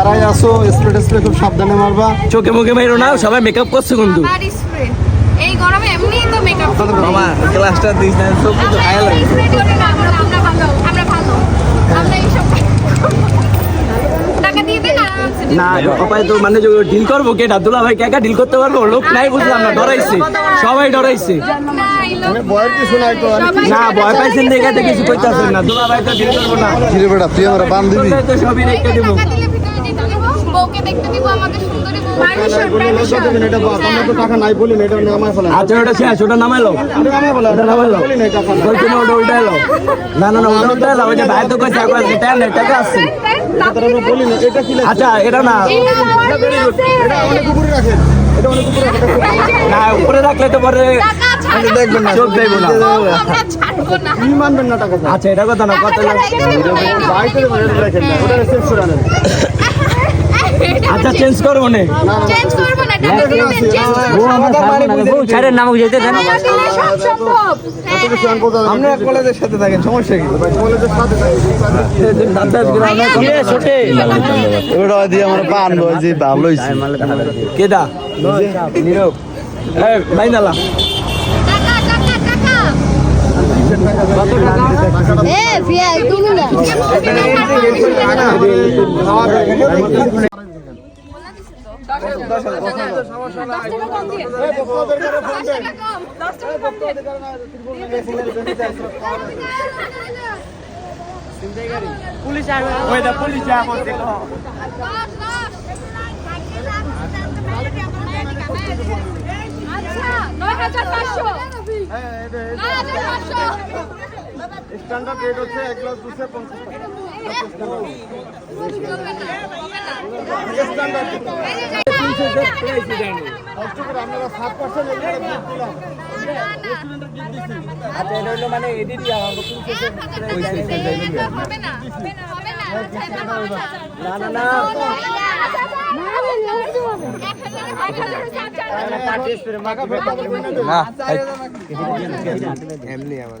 তারাই আসো স্প্রে টেস্প্রে খুব সাবধানে মারবা। চোখে মুখে মেরো না সবাই মেকআপ করছে কিন্তু এই গরমে এমনিই তো মেকআপ মামা ক্লাসটা দিস না সব কিছু খায়া লাগে। স্প্রে করে না আমরা আমরা ভালো আমরা ভালো। আমরা এইসব টাকা দিয়ে দেন আরামসে দিন। না পাপাই তো মানে ডিল করব কে দুলা ভাই একা ডিল করতে পারব? লোক নাই বুঝলাম না ডরাইছে। সবাই ডরাইছে। না ভয় পাইছেন দেখে কিছু কইতাছেন না। দুলা ভাই তো ডিল করব না। ধীরে বেটা তুই আমরা বান্ধবী। তো সবই রেখে দিব। বউকে দেখতে দিব আমাদের সুন্দরী বউ ফেলেন আচ্ছা ওটা শেষ ওটা নামাইলো এটা নামায় ওটা নামাইলো বলি না বলছি না ওটা উল্টাইলো না না না ওটা উল্টাইলো ওই যে ভাই তো কইছে একবার টাকা নেই টাকা আছে। এটা আমরা বলি না এটা কি আচ্ছা এটা না। এটা অনেক উপরে রাখেন। এটা অনেক উপরে রাখেন। না উপরে রাখলে তো পরে দেখবেন না চোখ দেবো না। আমরা ছাড়বো না। কি মানবেন না টাকা আচ্ছা এটা কথা না কত লাখ বাইকে রাখেন। না ওটা চেঞ্জ করে আনেন। আচ্ছা চেঞ্জ করব নে চেঞ্জ করব ও আমার বউ ছাড়েন নামক যেতে দেন না দিলে সব সম্ভব হ্যাঁ, কিছু আনব আমরা কলেজের সাথে থাকেন সমস্যা কি কলেজের সাথে ছোটে ওটা দিয়ে আমরা পান বলছি ভালো হইছে কেদা নীরব এই বাইনালা টাকা টাকা টাকা এ ভিয়া তুমি না পুলিশ পাঁচশো স্ট্যান্ডার্ড রেট হচ্ছে এক গ্লাস দুশো পঞ্চাশ টাকা। আচ্ছা মানে এডিট না না না এমনি আমার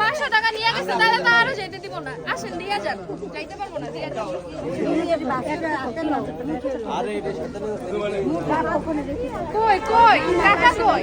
পাঁচশো টাকা নিয়ে গেছে, তাহলে তো আরও যেতে দিব না। আসেন, দিয়ে যান। যাইতে পারব না, দিয়ে যান। কই কই টাকা কই?